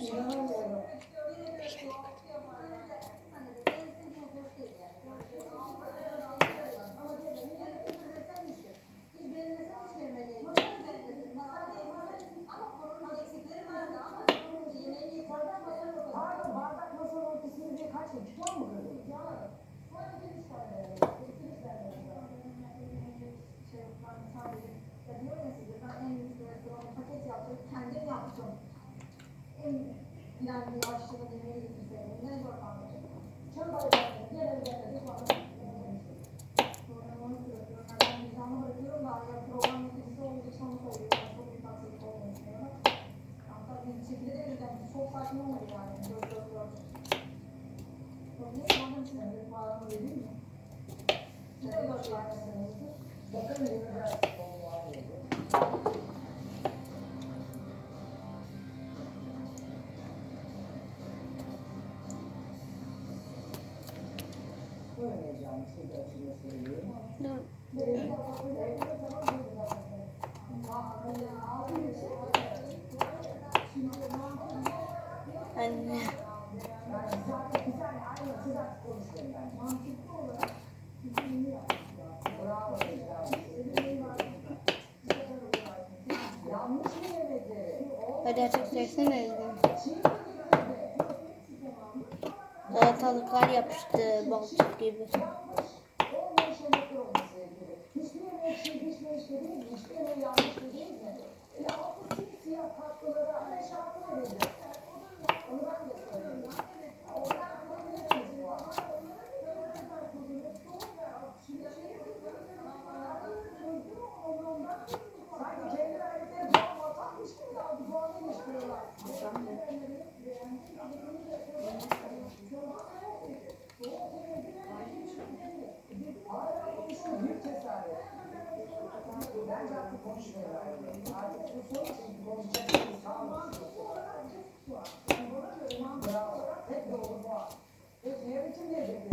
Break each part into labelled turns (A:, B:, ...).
A: 山楂树之 Yani başladı demeye gitmişse ne zorlandı. Şöyle böyle gel gel gel sonra programı bırakıyorum. Ben nizamı bırakıyorum da ya program yöneticisi olunca sonra koyuyorum. Çok büyük haksızlık olmuyor. Hatta bir şekilde de yüzden çok saçma oluyor yani. Dört dört dört. Sonra ne zaman çizelim? Bir bağlamı vereyim mi? Ne dört yani?
B: Bakın ne güzel konular oldu. Yemedi?
C: Hadi açık söylesene dedim. Salatalıklar yapıştı balçık gibi.
B: Gelecek.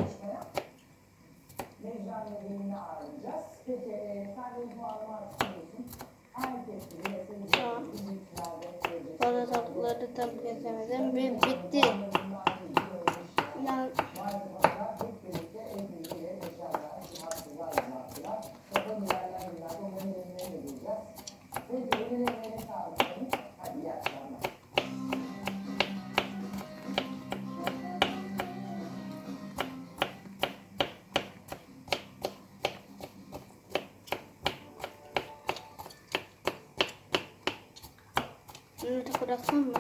C: Salatalıkları tam kesemedim. Bir bitti. Şunu da mı?